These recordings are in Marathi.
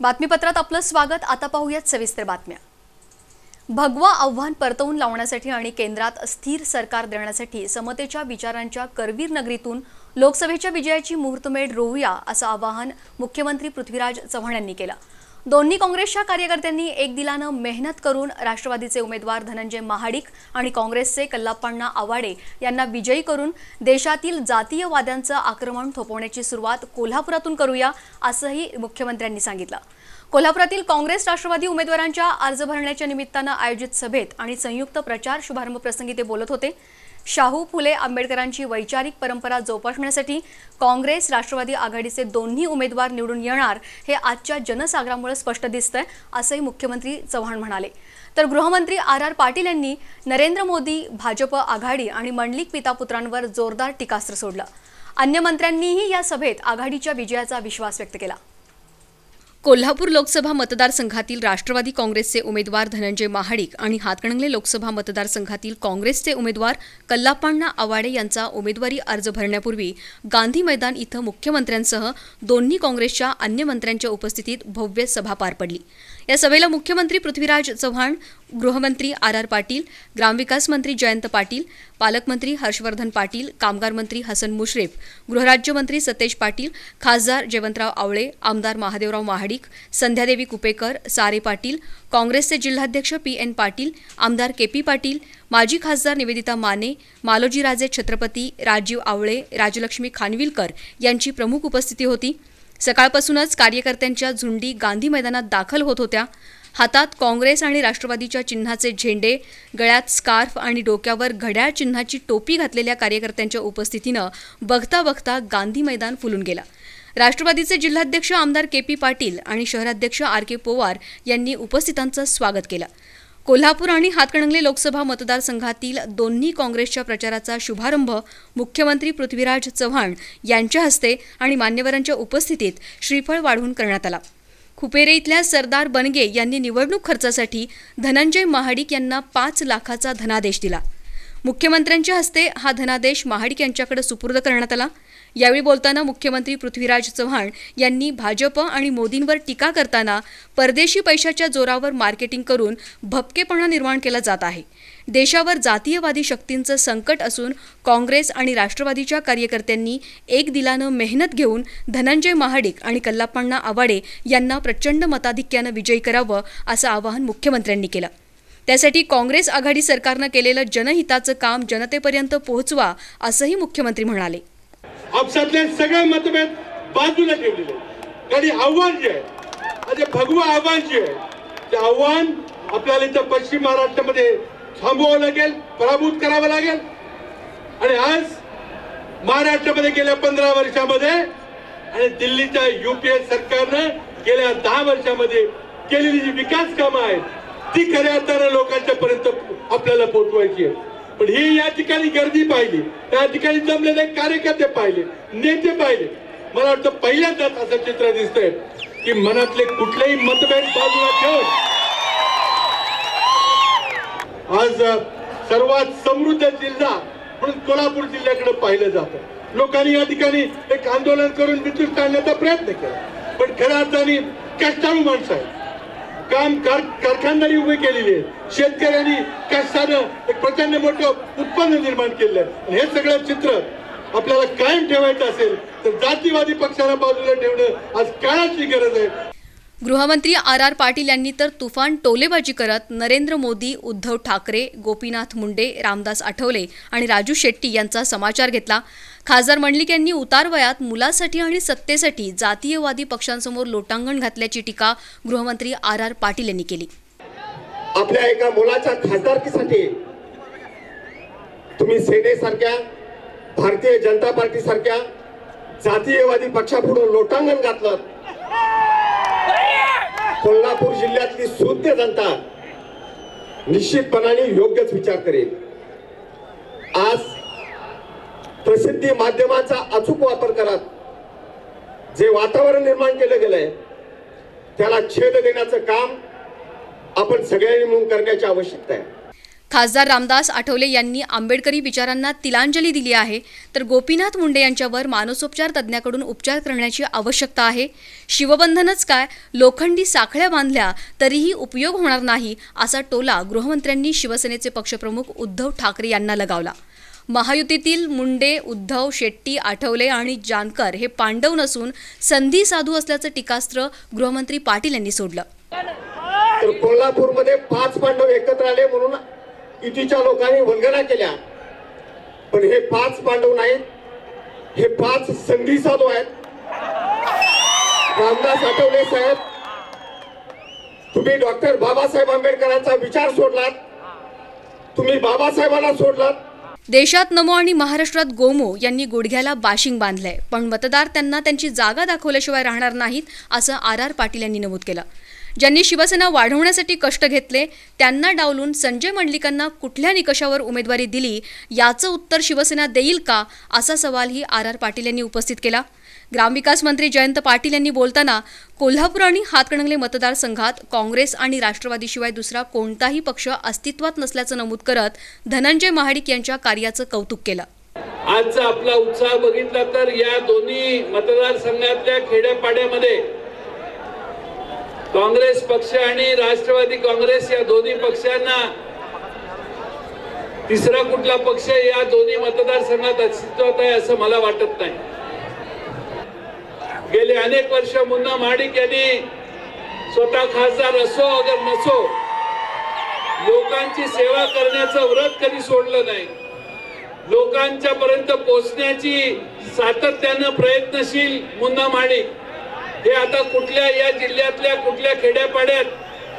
बातमीपत्रात आपलं स्वागत. आता पाहूयात सविस्तर बातम्या. भगवा आव्हान परतवून लावण्यासाठी आणि केंद्रात स्थिर सरकार देण्यासाठी समतेच्या विचारांच्या करवीर नगरीतून लोकसभेच्या विजयाची मुहूर्तमेढ रोवूया असं आवाहन मुख्यमंत्री पृथ्वीराज चव्हाण यांनी केलं. दोन्ही काँग्रेसच्या कार्यकर्त्यांनी एक दिलानं मेहनत करून राष्ट्रवादीचे उमेदवार धनंजय महाडिक आणि काँग्रेसचे कल्लाप्पण्णा आवाडे यांना विजयी करून देशातील जातीयवाद्यांचं आक्रमण थोपवण्याची सुरुवात कोल्हापुरातून करूया असंही मुख्यमंत्र्यांनी सांगितलं. कोल्हापुरातील काँग्रेस राष्ट्रवादी उमेदवारांच्या अर्ज भरण्याच्या निमित्तानं आयोजित सभेत आणि संयुक्त प्रचार शुभारंभ प्रसंगी ते बोलत होते. शाहू फुले आंबेडकरांची वैचारिक परंपरा जोपासण्यासाठी काँग्रेस राष्ट्रवादी आघाडीचे दोन्ही उमेदवार निवडून येणार हे आजच्या जनसागरामुळे स्पष्ट दिसतंय असंही मुख्यमंत्री चव्हाण म्हणाले. तर गृहमंत्री आर आर पाटील यांनी नरेंद्र मोदी भाजप आघाडी आणि मंडलिक पितापुत्रांवर जोरदार टीकास्त्र सोडलं. अन्य मंत्र्यांनीही या सभेत आघाडीच्या विजयाचा विश्वास व्यक्त केला. कोल्हापूर लोकसभा मतदारसंघातील राष्ट्रवादी काँग्रेसचे उमेदवार धनंजय महाडिक आणि हातकणंगले लोकसभा मतदारसंघातील काँग्रेसचे उमेदवार कल्लाप्पाण्णा आवाडे यांचा उमेदवारी अर्ज भरण्यापूर्वी गांधी मैदान इथं मुख्यमंत्र्यांसह दोन्ही काँग्रेसच्या अन्य मंत्र्यांच्या उपस्थितीत भव्य सभा पार पडली. या सभेला मुख्यमंत्री पृथ्वीराज चव्हाण गृहमंत्री आर आर पाटील ग्रामविकास मंत्री जयंत पाटील पालकमंत्री हर्षवर्धन पाटील कामगार मंत्री हसन मुश्रीफ गृहराज्यमंत्री सतेज पाटील खासदार जयवंतराव आवळे आमदार महादेवराव महाडिक संध्यादेवी कुपेकर सारे पाटील काँग्रेसचे जिल्हाध्यक्ष पी एन पाटील आमदार के पी पाटील माजी खासदार निवेदिता माने मालोजीराजे छत्रपती राजीव आवळे राजलक्ष्मी खानविलकर यांची प्रमुख उपस्थिती होती. सकाळपासूनच कार्यकर्त्यांच्या झुंडी गांधी मैदानात दाखल होत होत्या. हातात काँग्रेस आणि राष्ट्रवादीच्या चिन्हाचे झेंडे गळ्यात स्कार्फ आणि डोक्यावर घड्याळ चिन्हाची टोपी घातलेल्या कार्यकर्त्यांच्या उपस्थितीनं बघता बघता गांधी मैदान फुलून गेला. राष्ट्रवादीचे जिल्हाध्यक्ष आमदार के पी पाटील आणि शहराध्यक्ष आर के पोवार यांनी उपस्थितांचं स्वागत केलं. कोल्हापूर आणि हातकणंगले लोकसभा मतदारसंघातील दोन्ही काँग्रेसच्या प्रचाराचा शुभारंभ मुख्यमंत्री पृथ्वीराज चव्हाण यांच्या हस्ते आणि मान्यवरांच्या उपस्थितीत श्रीफळ वाढवून करण्यात आला. खुपेरे इथल्या सरदार बनगे यांनी निवडणूक खर्चासाठी धनंजय महाडिक यांना पाच लाखाचा धनादेश दिला. मुख्यमंत्र्यांच्या हस्ते हा धनादेश महाडिक यांच्याकडे सुपूर्द करण्यात आला. यावेळी बोलताना मुख्यमंत्री पृथ्वीराज चव्हाण यांनी भाजप आणि मोदींवर टीका करताना परदेशी पैशाच्या जोरावर मार्केटिंग करून भपकेपणा निर्माण केला जात आहे. देशावर जातीयवादी शक्तींचं संकट असून काँग्रेस आणि राष्ट्रवादीच्या कार्यकर्त्यांनी एक दिलानं मेहनत घेऊन धनंजय महाडिक आणि कल्लाप्पण्णा आवाडे यांना प्रचंड मताधिक्यानं विजयी करावं असं आवाहन मुख्यमंत्र्यांनी केलं. त्यासाठी काँग्रेस आघाडी सरकारनं केलेलं जनहिताचं काम जनतेपर्यंत पोहोचवा असंही मुख्यमंत्री म्हणाले. आपसातले सगळे मतभेद बाजूला ठेवलेले कारण आणि आव्हान जे आहे म्हणजे भगवं आव्हान जे आहे ते आव्हान आपल्याला इथं पश्चिम महाराष्ट्रामध्ये थांबवावं लागेल पराभूत करावं लागेल. आणि आज महाराष्ट्रामध्ये गेल्या पंधरा वर्षामध्ये आणि दिल्लीच्या युपीए सरकारनं गेल्या दहा वर्षामध्ये केलेली जी विकास कामं आहेत ती खऱ्या अर्थानं लोकांच्या पर्यंत आपल्याला पोहोचवायची आहे पण ही या ठिकाणी गर्दी पाहिली. त्या ठिकाणी जमलेले कार्यकर्ते पाहिले नेते पाहिले. मला वाटतं पहिल्यांदाच असं चित्र दिसतंय की मनातले कुठलेही मतभेद बाजूला ठेवून आज सर्वात समृद्ध जिल्हा म्हणून कोल्हापूर जिल्ह्याकडे पाहिलं जातं. लोकांनी या ठिकाणी एक आंदोलन करून विद्युत काढण्याचा प्रयत्न केला. पण खऱ्या अर्थाने कष्टाळू माणसं आहेत. काम कार कारखानदारी उभी केलेली आहे. शेतकऱ्यांनी कष्टानं एक प्रचंड मोठं उत्पन्न निर्माण केलेलं आहे. हे सगळं चित्र आपल्याला कायम ठेवायचं असेल तर जातीवादी पक्षाला बाजूला ठेवणं आज काळाची गरज आहे. गृहमंत्री आर आर पाटील यांनी तर तुफान टोलेबाजी करत नरेंद्र मोदी उद्धव ठाकरे गोपीनाथ मुंडे रामदास आठवले आणि राजू शेट्टी यांचा समाचार घेतला. खासदार मंडलिक यांनी उतार वयात मुलासाठी आणि सत्तेसाठी जातीयवादी पक्षांसमोर लोटांगण घातल्याची टीका गृहमंत्री आर आर पाटील यांनी केली. आपल्या एका मुलाच्या खासदारकीसाठी तुम्ही सेनेसारख्या भारतीय जनता पार्टीसारख्या जातीयवादी पक्षापुढे लोटांगण घातलं. कोल्हापूर जिल्ह्यातली सुज्ञ जनता निश्चितपणाने योग्यच विचार करेल. आज प्रसिद्धी माध्यमाचा अचूक वापर करत जे वातावरण निर्माण केलं गेलंय त्याला छेद देण्याचं काम आपण सगळ्यांनी मिळून करण्याची आवश्यकता आहे. खासदार रामदास आठवले यांनी आंबेडकरी विचारांना तिलांजली दिली आहे. तर गोपीनाथ मुंडे यांच्यावर मानसोपचार तज्ज्ञाकडून उपचार करण्याची आवश्यकता आहे. शिवबंधनच काय? लोखंडी साखळ्या बांधल्या तरीही उपयोग होणार नाही असा टोला गृहमंत्र्यांनी शिवसेनेचे पक्षप्रमुख उद्धव ठाकरे यांना लगावला. महायुतीतील मुंडे उद्धव शेट्टी आठवले आणि जानकर हे पांडव नसून संधी साधू असल्याचं टीकास्त्र गृहमंत्री पाटील यांनी सोडलं. तर कोल्हापूरमध्ये पाच पांडव एकत्र आले म्हणून युतीच्या लोकांनी वल्गना केल्या. पण हे पाच पांडव नाहीत. हे पाच संधी साधू आहेत. रामदास आठवले साहेब तुम्ही डॉक्टर बाबासाहेब आंबेडकरांचा विचार सोडलात. तुम्ही बाबासाहेबांना सोडलात. देशात नमो आणि महाराष्ट्रात गोमो यांनी गुडघ्याला बाशिंग बांधलंय. पण मतदार त्यांना त्यांची जागा दाखवल्याशिवाय राहणार नाहीत असं आर आर पाटील यांनी नमूद केलं. ज्यांनी शिवसेना वाढवण्यासाठी कष्ट घेतले त्यांना डावलून संजय मंडलिकांना कुठल्या निकषावर उमेदवारी दिली याचं उत्तर शिवसेना देईल का असा सवालही आर आर पाटील यांनी उपस्थित केला. ग्रामविकास मंत्री जयंत पाटील यांनी बोलताना कोल्हापूर आणि हातकणंगले मतदारसंघात काँग्रेस आणि राष्ट्रवादीशिवाय दुसरा कोणताही पक्ष अस्तित्वात नसल्याचं नमूद करत धनंजय महाडिक यांच्या कार्याचं कौतुक केलं. आजचा आपला उत्साह बघितला तर या दोन्ही मतदारसंघातल्या खेड्यापाड्यामध्ये काँग्रेस पक्ष आणि राष्ट्रवादी काँग्रेस या दोन्ही पक्षांना तिसरा कुठला पक्ष या दोन्ही मतदारसंघात अस्तित्वात आहे असं मला वाटत नाही. गेले अनेक वर्ष मुन्ना माडिक यांनी स्वतः खासदार असो अगर नसो लोकांची सेवा करण्याचं व्रत कधी सोडलं नाही. लोकांच्या पर्यंत पोहोचण्याची सातत्यानं प्रयत्नशील मुन्ना माडिक हे आता कुठल्या या जिल्ह्यातल्या कुठल्या खेड्यापाड्यात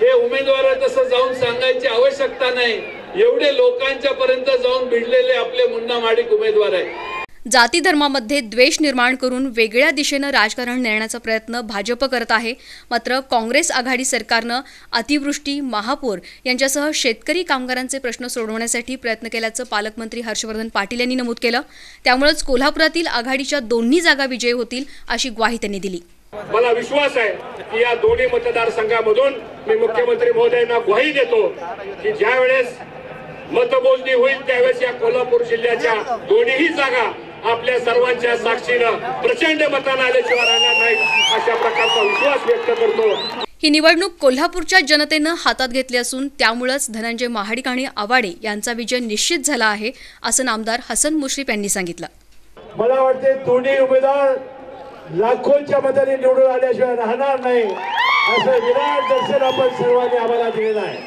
हे उमेदवार तसं जाऊन सांगायची आवश्यकता नाही. एवढे लोकांच्या पर्यंत जाऊन भिडलेले आपले मुन्ना माडिक उमेदवार आहेत. जाती धर्मामध्ये द्वेष निर्माण करून वेगळ्या दिशेनं राजकारण नेण्याचा प्रयत्न भाजप करत आहे. मात्र काँग्रेस आघाडी सरकारनं अतिवृष्टी महापूर यांच्यासह शेतकरी कामगारांचे प्रश्न सोडवण्यासाठी प्रयत्न केल्याचं पालकमंत्री हर्षवर्धन पाटील यांनी नमूद केलं. त्यामुळेच कोल्हापुरातील आघाडीच्या दोन्ही जागा विजयी होतील अशी ग्वाही त्यांनी दिली. मला विश्वास आहे की या दोन्ही मतदारसंघामधून मी मुख्यमंत्री महोदयांना ग्वाही देतो की ज्या वेळेस मतमोजणी होईल त्यावेळेस या कोल्हापूर जिल्ह्याच्या दोन्हीही जागा आपल्या सर्वांच्या साक्षीनं प्रचंड मतानं आल्याशिवाय राहणार नाहीत अशा प्रकारचा विश्वास व्यक्त करतो. ही निवडणूक कोल्हापूरच्या जनतेनं हातात घेतली असून त्यामुळंच धनंजय महाडिक आणि आवाडे यांचा विजय निश्चित झाला आहे असं नामदार हसन मुश्रीफ यांनी सांगितलं. मला वाटते दोन्ही उमेदवार लाखोंच्या मताने निवडून आल्याशिवाय राहणार नाही. असं विराट दर्शन आपण सर्वांनी आम्हाला दिलेलं आहे.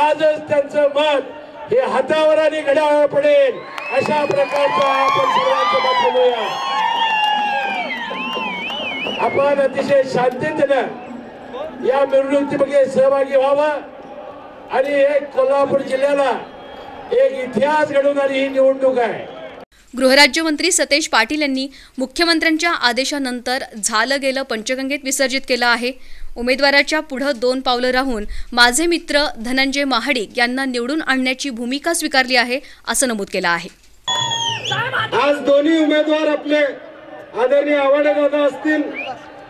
आजच त्यांचं मत हे हातावर आणि घड्यावर पडेल. अशा प्रकारचं आपण सर्वांचं मत बोलूया आपण अतिशय शांततेनं या मिरवणुकीमध्ये सहभागी व्हावं. आणि एक कोल्हापूर जिल्ह्याला एक इतिहास घडवणारी ही निवडणूक आहे. गृहराज्यमंत्री सतेज पाटील यांनी मुख्यमंत्र्यांच्या आदेशानंतर झालं गेलं पंचगंगेत विसर्जित केलं आहे. उमेदवाराच्या पुढं दोन पावलं राहून माझे मित्र धनंजय महाडिक यांना निवडून आणण्याची भूमिका स्वीकारली आहे असं नमूद केलं आहे. आज दोन्ही उमेदवार आपले आदरणीय आवाडे दादा असतील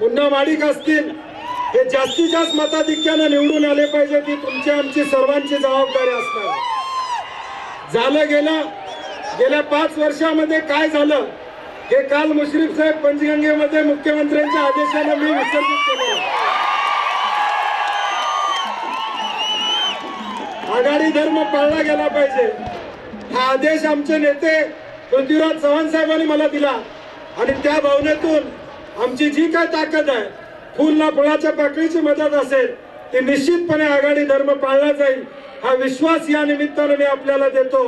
पुन्हा माडिक असतील हे जास्तीत जास्त मताधिक्यानं निवडून आले पाहिजे ती तुमची आमची सर्वांची जबाबदारी असणार झालं गेलं गेल्या पाच वर्षामध्ये काय झालं हे काल मुश्रीफ साहेब पंचगंगेमध्ये मुख्यमंत्र्यांच्या आदेशानं मी विसर्जित केलं. आघाडी धर्म पाळला गेला पाहिजे. हा आदेश आमचे नेते पृथ्वीराज चव्हाण साहेबांनी मला दिला. आणि त्या भावनेतून आमची जी काय ताकद आहे फुलला फुलाच्या पाकळीची मदत असेल ती निश्चितपणे आघाडी धर्म पाळला जाईल. हा विश्वास या निमित्तानं मी आपल्याला देतो.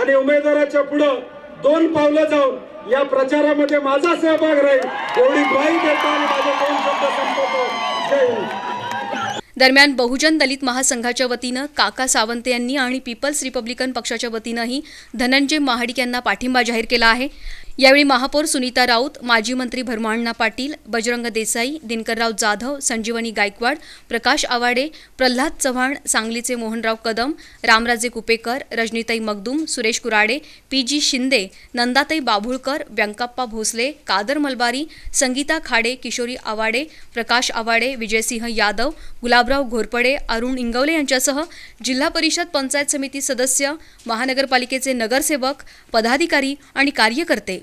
आणि उमेदवाराच्या पुढं दोन पावलं जाऊन या प्रचारामध्ये माझा सहभाग राहील. एवढी ग्वाही देतो आणि माझे दोन शब्द संपवतो. जय हिंद. दरम्यान बहुजन दलित महासंघाच्या वतीनं काका सावंत यांनी आणि पीपल्स रिपब्लिकन पक्षाच्या वतीनंही धनंजय महाडिक यांना पाठिंबा जाहीर केला आहे. यावेळी महापौर सुनीता राऊत माजी मंत्री भरमाण्णा पाटील बजरंग देसाई दिनकरराव जाधव संजीवनी गायकवाड प्रकाश आवाडे प्रल्हाद चव्हाण सांगलीचे मोहनराव कदम रामराजे कुपेकर रजनीताई मगदूम सुरेश कुराडे पी जी शिंदे नंदाताई बाभुळकर व्यंकाप्पा भोसले कादर मलबारी संगीता खाडे किशोरी आवाडे प्रकाश आवाडे विजयसिंह यादव गुलाबराव घोरपडे अरुण इंगवले यांच्यासह जिल्हा परिषद पंचायत समिती सदस्य महानगरपालिकेचे नगरसेवक पदाधिकारी आणि कार्यकर्ते